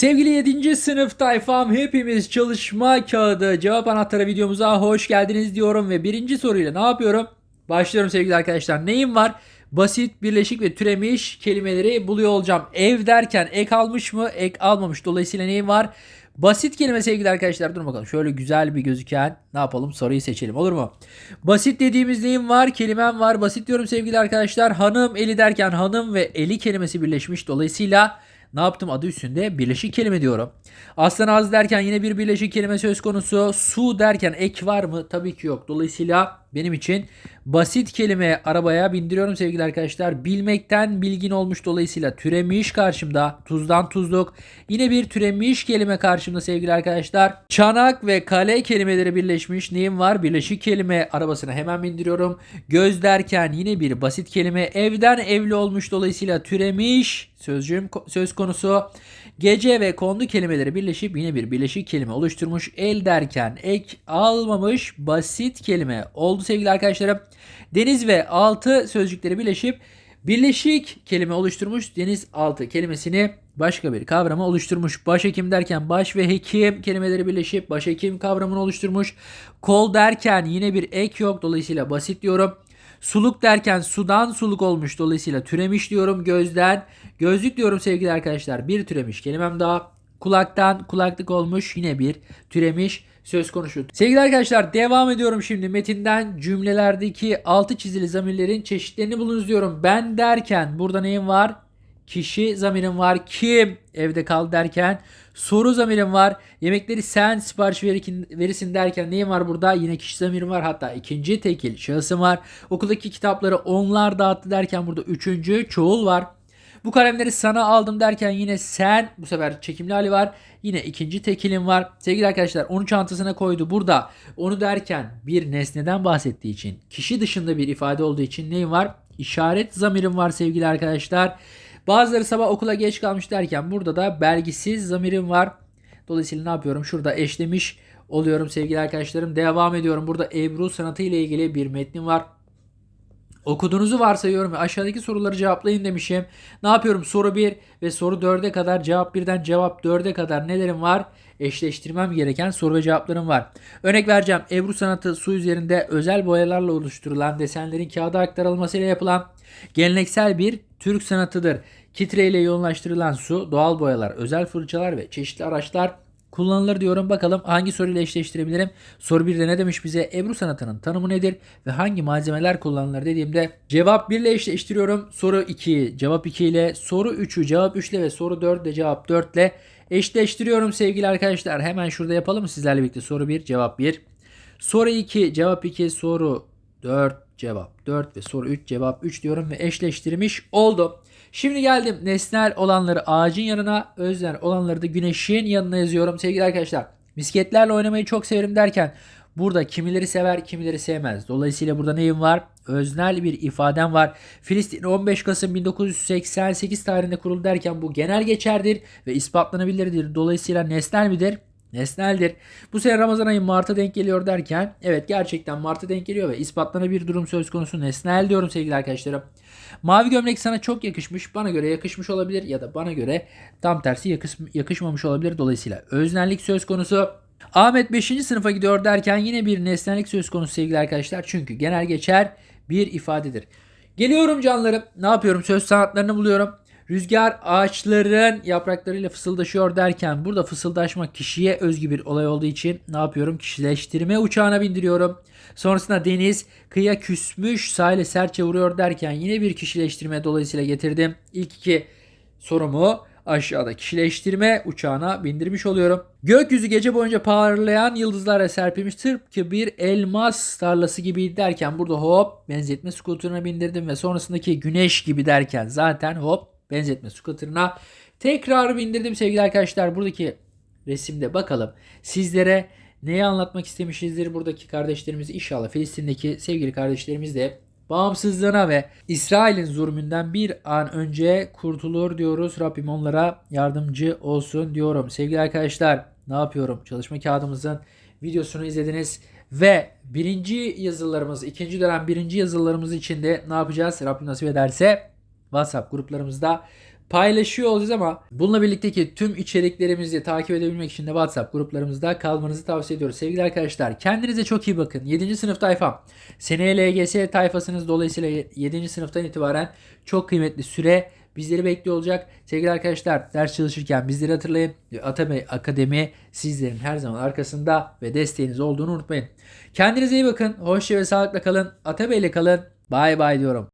Sevgili 7. sınıf tayfam hepimiz çalışma kağıdı cevap anahtarı videomuza hoş geldiniz diyorum ve birinci soruyla ne yapıyorum? Başlıyorum sevgili arkadaşlar. Neyim var? Basit, birleşik ve türemiş kelimeleri buluyor olacağım. Ev derken ek almış mı? Ek almamış. Dolayısıyla neyim var? Basit kelime sevgili arkadaşlar. Durun bakalım. Şöyle güzel bir gözüken ne yapalım? Soruyu seçelim olur mu? Basit dediğimiz neyim var? Kelimem var. Basit diyorum sevgili arkadaşlar. Hanım eli derken hanım ve eli kelimesi birleşmiş. Dolayısıyla ne yaptım adı üstünde birleşik kelime diyorum. Aslan ağzı derken yine bir birleşik kelime söz konusu. Su derken ek var mı? Tabii ki yok. Dolayısıyla benim için basit kelime arabaya bindiriyorum sevgili arkadaşlar. Bilmekten bilgin olmuş dolayısıyla türemiş karşımda. Tuzdan tuzluk. Yine bir türemiş kelime karşımda sevgili arkadaşlar. Çanak ve kale kelimeleri birleşmiş. Neyim var? Birleşik kelime arabasına hemen bindiriyorum. Göz derken yine bir basit kelime. Evden evli olmuş dolayısıyla türemiş sözcüğüm söz konusu. Gece ve kondu kelimeleri birleşip yine bir birleşik kelime oluşturmuş. El derken ek almamış basit kelime oldu sevgili arkadaşlarım. Deniz ve altı sözcükleri birleşip birleşik kelime oluşturmuş. Deniz altı kelimesini başka bir kavramı oluşturmuş. Başhekim derken baş ve hekim kelimeleri birleşip başhekim kavramını oluşturmuş. Kol derken yine bir ek yok. Dolayısıyla basit diyorum. Suluk derken sudan suluk olmuş. Dolayısıyla türemiş diyorum gözden. Gözlük diyorum sevgili arkadaşlar. Bir türemiş kelimem daha. Kulaktan kulaklık olmuş. Yine bir türemiş söz konusu. Sevgili arkadaşlar devam ediyorum şimdi metinden cümlelerdeki altı çizili zamirlerin çeşitlerini bulunuz diyorum. Ben derken burada neyim var? Kişi zamirim var. Kim evde kal derken soru zamirim var. Yemekleri sen sipariş verirsin derken neyim var burada? Yine kişi zamirim var. Hatta ikinci tekil şahısım var. Okuldaki kitapları onlar dağıttı derken burada üçüncü çoğul var. Bu kalemleri sana aldım derken yine sen bu sefer çekimli hali var. Yine ikinci tekilim var. Sevgili arkadaşlar onu çantasına koydu. Burada onu derken bir nesneden bahsettiği için kişi dışında bir ifade olduğu için neyim var? İşaret zamirim var sevgili arkadaşlar. Bazıları sabah okula geç kalmış derken burada da belgisiz zamirim var. Dolayısıyla ne yapıyorum? Şurada eşlemiş oluyorum sevgili arkadaşlarım. Devam ediyorum. Burada Ebru sanatı ile ilgili bir metnim var. Okuduğunuzu varsayıyorum ve aşağıdaki soruları cevaplayın demişim. Ne yapıyorum? Soru 1 ve soru 4'e kadar cevap 1'den cevap 4'e kadar nelerim var? Eşleştirmem gereken soru ve cevaplarım var. Örnek vereceğim. Ebru sanatı su üzerinde özel boyalarla oluşturulan desenlerin kağıda aktarılmasıyla yapılan geleneksel bir Türk sanatıdır. Kitre ile yoğunlaştırılan su, doğal boyalar, özel fırçalar ve çeşitli araçlar kullanılır diyorum. Bakalım hangi soruyla eşleştirebilirim? Soru 1'de ne demiş bize? Ebru sanatının tanımı nedir ve hangi malzemeler kullanılır dediğimde cevap 1 ile eşleştiriyorum. Soru 2 cevap 2 ile, soru 3'ü cevap 3 ile ve soru 4 de cevap 4 ile eşleştiriyorum sevgili arkadaşlar. Hemen şurada yapalım mı sizlerle birlikte? Soru 1 cevap 1. Soru 2 cevap 2 soru 4 cevap 4 ve soru 3 cevap 3 diyorum ve eşleştirmiş oldum. Şimdi geldim nesnel olanları ağacın yanına, öznel olanları da güneşin yanına yazıyorum sevgili arkadaşlar. Misketlerle oynamayı çok severim derken burada kimileri sever kimileri sevmez. Dolayısıyla burada neyim var? Öznel bir ifadem var. Filistin 15 Kasım 1988 tarihinde kuruldu derken bu genel geçerdir ve ispatlanabilirdir. Dolayısıyla nesnel midir? Nesneldir. Bu sene Ramazan ayı Mart'a denk geliyor derken evet gerçekten Mart'a denk geliyor ve ispatlanabilir durum söz konusu nesnel diyorum sevgili arkadaşlarım. Mavi gömlek sana çok yakışmış. Bana göre yakışmış olabilir ya da bana göre tam tersi yakış, yakışmamış olabilir. Dolayısıyla öznellik söz konusu. Ahmet 5. sınıfa gidiyor derken yine bir nesnellik söz konusu sevgili arkadaşlar. Çünkü genel geçer bir ifadedir. Geliyorum canlarım. Ne yapıyorum? Söz sanatlarını buluyorum. Rüzgar ağaçların yapraklarıyla fısıldaşıyor derken burada fısıldaşmak kişiye özgü bir olay olduğu için ne yapıyorum? Kişileştirme uçağına bindiriyorum. Sonrasında deniz kıyıya küsmüş sahile serçe vuruyor derken yine bir kişileştirme dolayısıyla getirdim. İlk iki sorumu aşağıda kişileştirme uçağına bindirmiş oluyorum. Gökyüzü gece boyunca parlayan yıldızlarla serpilmiş tıpkı bir elmas tarlası gibi derken burada hop benzetme skuterına bindirdim ve sonrasındaki güneş gibi derken zaten hop benzetme scooter'ına tekrar bindirdim sevgili arkadaşlar. Buradaki resimde bakalım sizlere neyi anlatmak istemişizdir buradaki kardeşlerimiz inşallah Filistin'deki sevgili kardeşlerimiz de bağımsızlığına ve İsrail'in zulmünden bir an önce kurtulur diyoruz. Rabbim onlara yardımcı olsun diyorum. Sevgili arkadaşlar ne yapıyorum? Çalışma kağıdımızın videosunu izlediniz ve birinci yazılarımız, ikinci dönem birinci yazılarımız için de ne yapacağız? Rabbim nasip ederse WhatsApp gruplarımızda paylaşıyor olacağız ama bununla birlikteki tüm içeriklerimizi takip edebilmek için de WhatsApp gruplarımızda kalmanızı tavsiye ediyoruz. Sevgili arkadaşlar kendinize çok iyi bakın. 7. sınıf tayfam. Seneye LGS tayfasınız dolayısıyla 7. sınıftan itibaren çok kıymetli süre bizleri bekliyor olacak. Sevgili arkadaşlar ders çalışırken bizleri hatırlayın. Atabey Akademi sizlerin her zaman arkasında ve desteğiniz olduğunu unutmayın. Kendinize iyi bakın. Hoşça ve sağlıkla kalın. Atabey ile kalın. Bay bay diyorum.